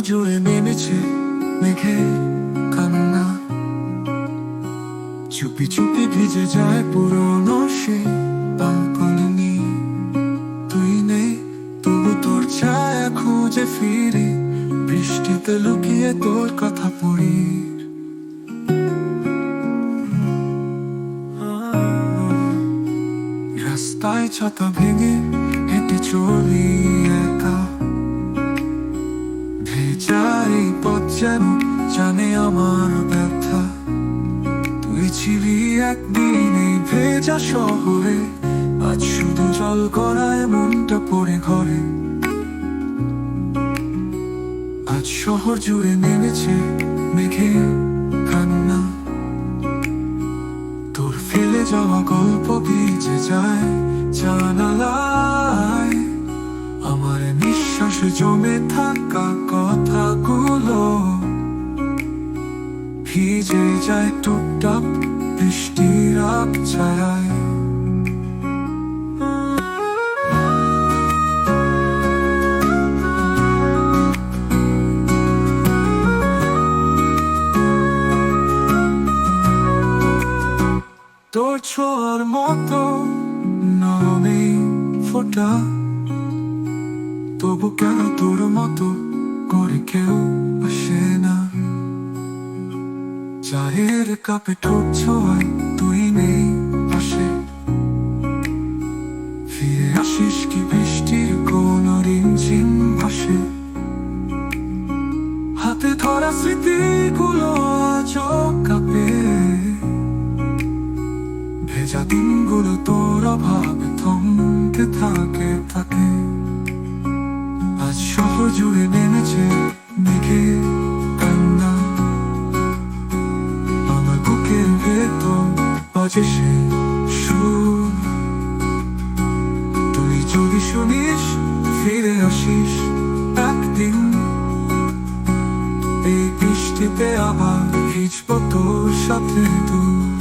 জুড়ে নেমেছে মেঘে কান্না। চুপি চুপি ভিজে যায় পুরনো পালপানি তুই নেই, তবু তোর ছায়া খুঁজে ফিরি, বৃষ্টিতে লুকিয়ে তোর কথা পড়ি। রাস্তায় ছাতা ভেঙে হেঁটে চলি। যেন জানে আমার ব্যথা। তুই ছিলি একদিন এই ভেজা শহরে, আজ শুধু জল করায় মনটা পড়ে ঘরে। আজ শহর জুড়ে নেমেছে মেঘে কান্না। তোর ফেলে যাওয়া গল্প ভিজে যায় জানালায়। আমার নিঃশ্বাস জমে থাকা ভিজে যায় টুকটাক বৃষ্টি বৃষ্টির ছায় তোর ছোঁয়ার মতো নরমে ফোটা, তবু কেন তোর মতো করে কেউ আসে না? চায়ের কাপে ঠোঁট ছোঁয়ায় তুই নেই পাশে। ফিরে আসিস কি বৃষ্টির কোন রিমঝিম ভাসে? হাতে ধরা স্মৃতিগুলো আজও কাপে। ভেজা দিনগুলো তোর অভাবে থমকে থাকে থাকে। আজ শহর জুড়ে নেমেছে বাজে সে সুর। তুই যদি শুনিস, ফিরে আসিস একদিন। এই বৃষ্টিতে আবার ভিজব তোর সাথে তুই